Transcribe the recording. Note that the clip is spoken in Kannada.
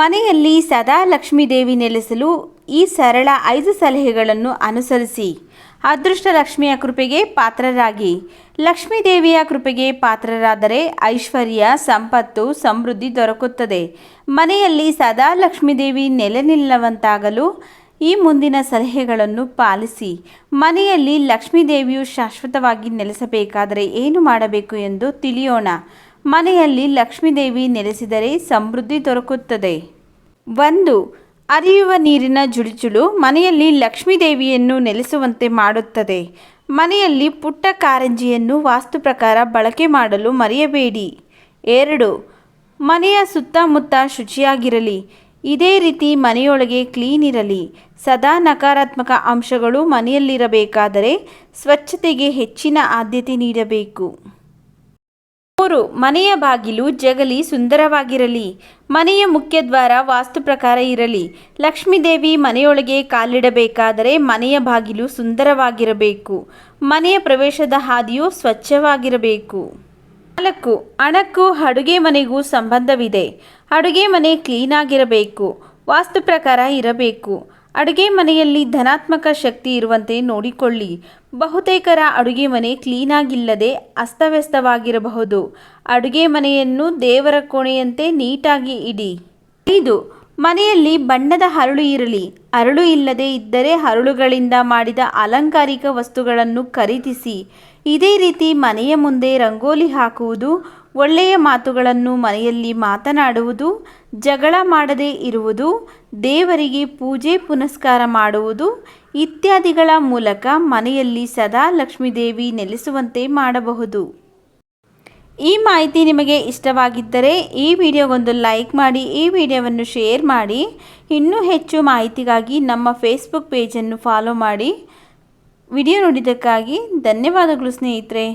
ಮನೆಯಲ್ಲಿ ಸದಾ ಲಕ್ಷ್ಮೀದೇವಿ ನೆಲೆಸಲು ಈ ಸರಳ ಐದು ಸಲಹೆಗಳನ್ನು ಅನುಸರಿಸಿ. ಅದೃಷ್ಟ ಲಕ್ಷ್ಮಿಯ ಕೃಪೆಗೆ ಪಾತ್ರರಾಗಿ. ಲಕ್ಷ್ಮೀದೇವಿಯ ಕೃಪೆಗೆ ಪಾತ್ರರಾದರೆ ಐಶ್ವರ್ಯ, ಸಂಪತ್ತು, ಸಮೃದ್ಧಿ ದೊರಕುತ್ತದೆ. ಮನೆಯಲ್ಲಿ ಸದಾ ಲಕ್ಷ್ಮೀದೇವಿ ನೆಲೆ ನಿಲ್ಲವಂತಾಗಲು ಈ ಮುಂದಿನ ಸಲಹೆಗಳನ್ನು ಪಾಲಿಸಿ. ಮನೆಯಲ್ಲಿ ಲಕ್ಷ್ಮೀದೇವಿಯು ಶಾಶ್ವತವಾಗಿ ನೆಲೆಸಬೇಕಾದರೆ ಏನು ಮಾಡಬೇಕು ಎಂದು ತಿಳಿಯೋಣ. ಮನೆಯಲ್ಲಿ ಲಕ್ಷ್ಮೀದೇವಿ ನೆಲೆಸಿದರೆ ಸಮೃದ್ಧಿ ದೊರಕುತ್ತದೆ. ಒಂದು ಹರಿಯುವ ನೀರಿನ ಜುಳುಚುಳು ಮನೆಯಲ್ಲಿ ಲಕ್ಷ್ಮೀದೇವಿಯನ್ನು ನೆಲೆಸುವಂತೆ ಮಾಡುತ್ತದೆ. ಮನೆಯಲ್ಲಿ ಪುಟ್ಟ ಕಾರಂಜಿಯನ್ನು ವಾಸ್ತು ಪ್ರಕಾರ ಬಳಕೆ ಮಾಡಲು ಮರೆಯಬೇಡಿ. ಎರಡು, ಮನೆಯ ಸುತ್ತಮುತ್ತ ಶುಚಿಯಾಗಿರಲಿ. ಇದೇ ರೀತಿ ಮನೆಯೊಳಗೆ ಕ್ಲೀನ್ ಇರಲಿ. ಸದಾ ನಕಾರಾತ್ಮಕ ಅಂಶಗಳು ಮನೆಯಲ್ಲಿರಬೇಕಾದರೆ ಸ್ವಚ್ಛತೆಗೆ ಹೆಚ್ಚಿನ ಆದ್ಯತೆ ನೀಡಬೇಕು. ಮೂರು ಮನೆಯ ಬಾಗಿಲು ಜಗಲಿ ಸುಂದರವಾಗಿರಲಿ, ಮನೆಯ ಮುಖ್ಯದ್ವಾರ ವಾಸ್ತು ಪ್ರಕಾರ ಇರಲಿ. ಲಕ್ಷ್ಮೀದೇವಿ ಮನೆಯೊಳಗೆ ಕಾಲಿಡಬೇಕಾದರೆ ಮನೆಯ ಬಾಗಿಲು ಸುಂದರವಾಗಿರಬೇಕು. ಮನೆಯ ಪ್ರವೇಶದ ಹಾದಿಯು ಸ್ವಚ್ಛವಾಗಿರಬೇಕು. ನಾಲ್ಕು ಹಣಕ್ಕೂ ಅಡುಗೆ ಮನೆಗೂ ಸಂಬಂಧವಿದೆ. ಅಡುಗೆ ಮನೆ ಕ್ಲೀನಾಗಿರಬೇಕು. ವಾಸ್ತು ಪ್ರಕಾರ ಇರಬೇಕು. ಅಡುಗೆ ಮನೆಯಲ್ಲಿ ಧನಾತ್ಮಕ ಶಕ್ತಿ ಇರುವಂತೆ ನೋಡಿಕೊಳ್ಳಿ. ಬಹುತೇಕರ ಅಡುಗೆ ಮನೆ ಕ್ಲೀನಾಗಿಲ್ಲದೆ ಅಸ್ತವ್ಯಸ್ತವಾಗಿರಬಹುದು. ಅಡುಗೆ ಮನೆಯನ್ನು ದೇವರ ಕೋಣೆಯಂತೆ ನೀಟಾಗಿ ಇಡಿ. ಐದು ಮನೆಯಲ್ಲಿ ಬಣ್ಣದ ಹರಳು ಇರಲಿ. ಅರಳು ಇಲ್ಲದೆ ಇದ್ದರೆ ಹರಳುಗಳಿಂದ ಮಾಡಿದ ಅಲಂಕಾರಿಕ ವಸ್ತುಗಳನ್ನು ಖರೀದಿಸಿ. ಇದೇ ರೀತಿ ಮನೆಯ ಮುಂದೆ ರಂಗೋಲಿ ಹಾಕುವುದು, ಒಳ್ಳೆಯ ಮಾತುಗಳನ್ನು ಮನೆಯಲ್ಲಿ ಮಾತನಾಡುವುದು, ಜಗಳ ಮಾಡದೇ ಇರುವುದು, ದೇವರಿಗೆ ಪೂಜೆ ಪುನಸ್ಕಾರ ಮಾಡುವುದು ಇತ್ಯಾದಿಗಳ ಮೂಲಕ ಮನೆಯಲ್ಲಿ ಸದಾ ಲಕ್ಷ್ಮೀದೇವಿ ನೆಲೆಸುವಂತೆ ಮಾಡಬಹುದು. ಈ ಮಾಹಿತಿ ನಿಮಗೆ ಇಷ್ಟವಾಗಿದ್ದರೆ ಈ ವಿಡಿಯೋಗೊಂದು ಲೈಕ್ ಮಾಡಿ, ಈ ವಿಡಿಯೋವನ್ನು ಶೇರ್ ಮಾಡಿ, ಇನ್ನೂ ಹೆಚ್ಚು ಮಾಹಿತಿಗಾಗಿ ನಮ್ಮ ಫೇಸ್ಬುಕ್ ಪೇಜನ್ನು ಫಾಲೋ ಮಾಡಿ. ವಿಡಿಯೋ ನೋಡಿದ್ದಕ್ಕಾಗಿ ಧನ್ಯವಾದಗಳು ಸ್ನೇಹಿತರೆ.